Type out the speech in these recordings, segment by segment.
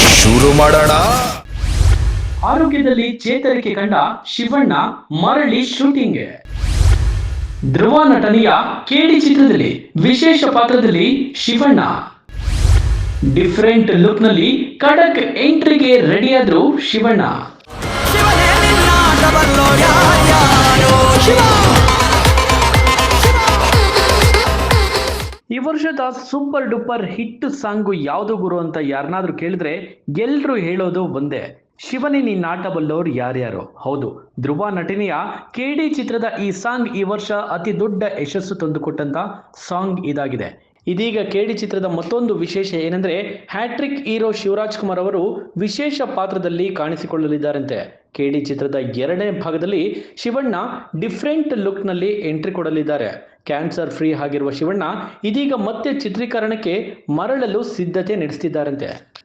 ಶುರು ಮಾಡೋಣ. ಆರೋಗ್ಯದಲ್ಲಿ ಚೇತರಿಕೆ ಕಂಡ ಶಿವಣ್ಣ ಮರಳಿ ಶೂಟಿಂಗ್ ಧ್ರುವ ನಟನೆಯ ಕೇಡಿ ಚಿತ್ರದಲ್ಲಿ ವಿಶೇಷ ಪಾತ್ರದಲ್ಲಿ ಶಿವಣ್ಣ. ಡಿಫರೆಂಟ್ ಲುಕ್ನಲ್ಲಿ ಖಡಕ್ ಎಂಟ್ರಿಗೆ ರೆಡಿಯಾದ್ರು ಶಿವಣ್ಣ. ವರ್ಷದ ಸೂಪರ್ ಡೂಪರ್ ಹಿಟ್ ಸಾಂಗು ಯಾವುದು ಗುರು ಅಂತ ಯಾರನ್ನಾದ್ರೂ ಕೇಳಿದ್ರೆ ಎಲ್ಲರೂ ಹೇಳೋದು ಒಂದೇ. ಶಿವನಿನಿ ನಾಟ ಬಲ್ಲೋರು ಯಾರ್ಯಾರು. ಹೌದು, ಧ್ರುವ ನಟನೆಯ ಕೆಡಿ ಚಿತ್ರದ ಈ ಸಾಂಗ್ ಈ ವರ್ಷ ಅತಿ ದೊಡ್ಡ ಯಶಸ್ಸು ತಂದುಕೊಟ್ಟಂತ ಸಾಂಗ್ ಇದಾಗಿದೆ. ಇದೀಗ ಕೆಡಿ ಚಿತ್ರದ ಮತ್ತೊಂದು ವಿಶೇಷ ಏನಂದ್ರೆ ಹ್ಯಾಟ್ರಿಕ್ ಹೀರೋ ಶಿವರಾಜ್ ಕುಮಾರ್ ಅವರು ವಿಶೇಷ ಪಾತ್ರದಲ್ಲಿ ಕಾಣಿಸಿಕೊಳ್ಳಲಿದ್ದಾರಂತೆ. ಕೆಡಿ ಚಿತ್ರದ ಎರಡನೇ ಭಾಗದಲ್ಲಿ ಶಿವಣ್ಣ ಡಿಫ್ರೆಂಟ್ ಲುಕ್ನಲ್ಲಿ ಎಂಟ್ರಿ ಕೊಡಲಿದ್ದಾರೆ. ಕ್ಯಾನ್ಸರ್ ಫ್ರೀ ಆಗಿರುವ ಶಿವಣ್ಣ ಇದೀಗ ಮತ್ತೆ ಚಿತ್ರೀಕರಣಕ್ಕೆ ಮರಳಲು ಸಿದ್ಧತೆ ನಡೆಸುತ್ತಿದ್ದಾರಂತೆ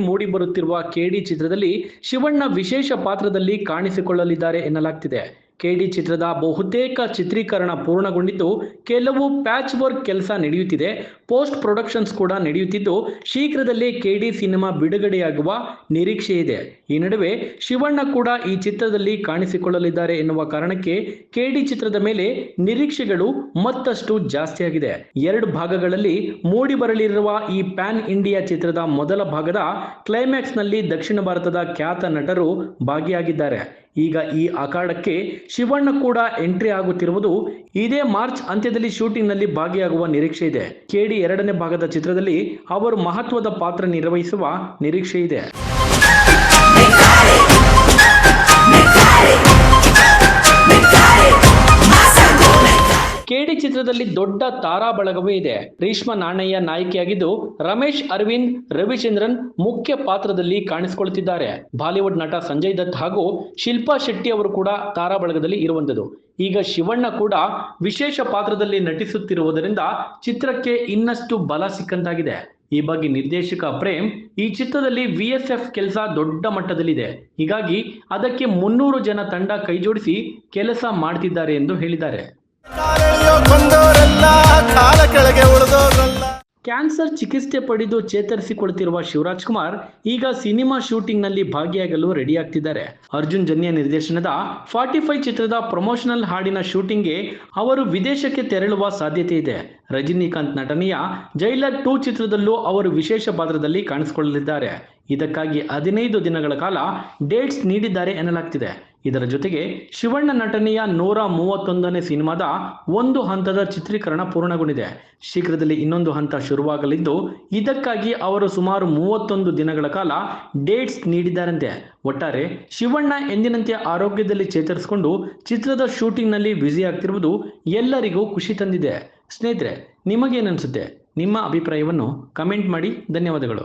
ಮೂಡಿ ಬರುತ್ತಿರುವ ಕೆಡಿ ಚಿತ್ರದಲ್ಲಿ ಶಿವಣ್ಣ ವಿಶೇಷ ಪಾತ್ರದಲ್ಲಿ ಕಾಣಿಸಿಕೊಳ್ಳಲಿದ್ದಾರೆ ಎನ್ನಲಾಗ್ತಿದೆ. ಕೆಡಿ ಚಿತ್ರದ ಬಹುತೇಕ ಚಿತ್ರೀಕರಣ ಪೂರ್ಣಗೊಂಡಿದ್ದು, ಕೆಲವು ಪ್ಯಾಚ್ ವರ್ಕ್ ಕೆಲಸ ನಡೆಯುತ್ತಿದೆ. ಪೋಸ್ಟ್ ಪ್ರೊಡಕ್ಷನ್ಸ್ ಕೂಡ ನಡೆಯುತ್ತಿದ್ದು, ಶೀಘ್ರದಲ್ಲೇ ಕೆಡಿ ಸಿನಿಮಾ ಬಿಡುಗಡೆಯಾಗುವ ನಿರೀಕ್ಷೆ ಇದೆ. ಈ ನಡುವೆ ಶಿವಣ್ಣ ಕೂಡ ಈ ಚಿತ್ರದಲ್ಲಿ ಕಾಣಿಸಿಕೊಳ್ಳಲಿದ್ದಾರೆ ಎನ್ನುವ ಕಾರಣಕ್ಕೆ ಕೆಡಿ ಚಿತ್ರದ ಮೇಲೆ ನಿರೀಕ್ಷೆಗಳು ಮತ್ತಷ್ಟು ಜಾಸ್ತಿಯಾಗಿದೆ. ಎರಡು ಭಾಗಗಳಲ್ಲಿ ಮೂಡಿ ಬರಲಿರುವ ಈ ಪ್ಯಾನ್ ಇಂಡಿಯಾ ಚಿತ್ರದ ಮೊದಲ ಭಾಗದ ಕ್ಲೈಮ್ಯಾಕ್ಸ್ನಲ್ಲಿ ದಕ್ಷಿಣ ಭಾರತದ ಖ್ಯಾತ ನಟರು ಭಾಗಿಯಾಗಿದ್ದಾರೆ. ಈಗ ಈ ಅಖಾಡಕ್ಕೆ ಶಿವಣ್ಣ ಕೂಡ ಎಂಟ್ರಿ ಆಗುತ್ತಿರುವುದು ಇದೇ ಮಾರ್ಚ್ ಅಂತ್ಯದಲ್ಲಿ ಶೂಟಿಂಗ್ನಲ್ಲಿ ಭಾಗಿಯಾಗುವ ನಿರೀಕ್ಷೆ ಇದೆ. ಕೆಡಿ ಎರಡನೇ ಭಾಗದ ಚಿತ್ರದಲ್ಲಿ ಅವರು ಮಹತ್ವದ ಪಾತ್ರ ನಿರ್ವಹಿಸುವ ನಿರೀಕ್ಷೆ ಇದೆ. ಚಿತ್ರದಲ್ಲಿ ದೊಡ್ಡ ತಾರಾ ಬಳಗವೂ ಇದೆ. ರೇಷ್ಮಾ ನಾಣಯ್ಯ ನಾಯಕಿಯಾಗಿದ್ದು ರಮೇಶ್, ಅರವಿಂದ್, ರವಿಚಂದ್ರನ್ ಮುಖ್ಯ ಪಾತ್ರದಲ್ಲಿ ಕಾಣಿಸಿಕೊಳ್ಳುತ್ತಿದ್ದಾರೆ. ಬಾಲಿವುಡ್ ನಟ ಸಂಜಯ್ ದತ್ ಹಾಗೂ ಶಿಲ್ಪಾ ಶೆಟ್ಟಿ ಅವರು ಕೂಡ ತಾರಾ ಬಳಗದಲ್ಲಿ ಇರುವಂತದ್ದು ಈಗ ಶಿವಣ್ಣ ಕೂಡ ವಿಶೇಷ ಪಾತ್ರದಲ್ಲಿ ನಟಿಸುತ್ತಿರುವುದರಿಂದ ಚಿತ್ರಕ್ಕೆ ಇನ್ನಷ್ಟು ಬಲ ಸಿಕ್ಕಂತಾಗಿದೆ. ಈ ಬಗ್ಗೆ ನಿರ್ದೇಶಕ ಪ್ರೇಮ್ ಈ ಚಿತ್ರದಲ್ಲಿ ವಿ ಎಸ್ ಎಫ್ ಕೆಲಸ ದೊಡ್ಡ ಮಟ್ಟದಲ್ಲಿದೆ. ಹೀಗಾಗಿ ಅದಕ್ಕೆ ಮುನ್ನೂರು ಜನ ತಂಡ ಕೈಜೋಡಿಸಿ ಕೆಲಸ ಮಾಡ್ತಿದ್ದಾರೆ ಎಂದು ಹೇಳಿದ್ದಾರೆ. ಕ್ಯಾನ್ಸರ್ ಚಿಕಿತ್ಸೆ ಪಡೆದು ಚೇತರಿಸಿಕೊಳ್ತಿರುವ ಶಿವರಾಜ್ ಕುಮಾರ್ ಈಗ ಸಿನಿಮಾ ಶೂಟಿಂಗ್ನಲ್ಲಿ ಭಾಗಿಯಾಗಲು ರೆಡಿ ಆಗ್ತಿದ್ದಾರೆ ಅರ್ಜುನ್ ಜನ್ಯ ನಿರ್ದೇಶನದ ಫಾರ್ಟಿ ಫೈವ್ ಚಿತ್ರದ ಪ್ರಮೋಷನಲ್ ಹಾಡಿನ ಶೂಟಿಂಗ್ಗೆ ಅವರು ವಿದೇಶಕ್ಕೆ ತೆರಳುವ ಸಾಧ್ಯತೆ ಇದೆ. ರಜನಿಕಾಂತ್ ನಟನೆಯ ಜೈಲರ್ ಟೂ ಚಿತ್ರದಲ್ಲೂ ಅವರು ವಿಶೇಷ ಪಾತ್ರದಲ್ಲಿ ಕಾಣಿಸಿಕೊಳ್ಳಲಿದ್ದಾರೆ. ಇದಕ್ಕಾಗಿ ಹದಿನೈದು ದಿನಗಳ ಕಾಲ ಡೇಟ್ಸ್ ನೀಡಿದ್ದಾರೆ ಎನ್ನಲಾಗ್ತಿದೆ. ಇದರ ಜೊತೆಗೆ ಶಿವಣ್ಣ ನಟನೆಯ ನೂರ ಮೂವತ್ತೊಂದನೇ ಸಿನಿಮಾದ ಒಂದು ಹಂತದ ಚಿತ್ರೀಕರಣ ಪೂರ್ಣಗೊಂಡಿದೆ. ಶೀಘ್ರದಲ್ಲಿ ಇನ್ನೊಂದು ಹಂತ ಶುರುವಾಗಲಿದ್ದು, ಇದಕ್ಕಾಗಿ ಅವರು ಸುಮಾರು ಮೂವತ್ತೊಂದು ದಿನಗಳ ಕಾಲ ಡೇಟ್ಸ್ ನೀಡಿದ್ದಾರಂತೆ. ಒಟ್ಟಾರೆ, ಶಿವಣ್ಣ ಎಂದಿನಂತೆ ಆರೋಗ್ಯದಲ್ಲಿ ಚೇತರಿಸಿಕೊಂಡು ಚಿತ್ರದ ಶೂಟಿಂಗ್ನಲ್ಲಿ ಬ್ಯುಸಿ ಆಗ್ತಿರುವುದು ಎಲ್ಲರಿಗೂ ಖುಷಿ ತಂದಿದೆ. ಸ್ನೇಹಿತರೆ, ನಿಮಗೇನನ್ಸುತ್ತೆ? ನಿಮ್ಮ ಅಭಿಪ್ರಾಯವನ್ನು ಕಮೆಂಟ್ ಮಾಡಿ. ಧನ್ಯವಾದಗಳು.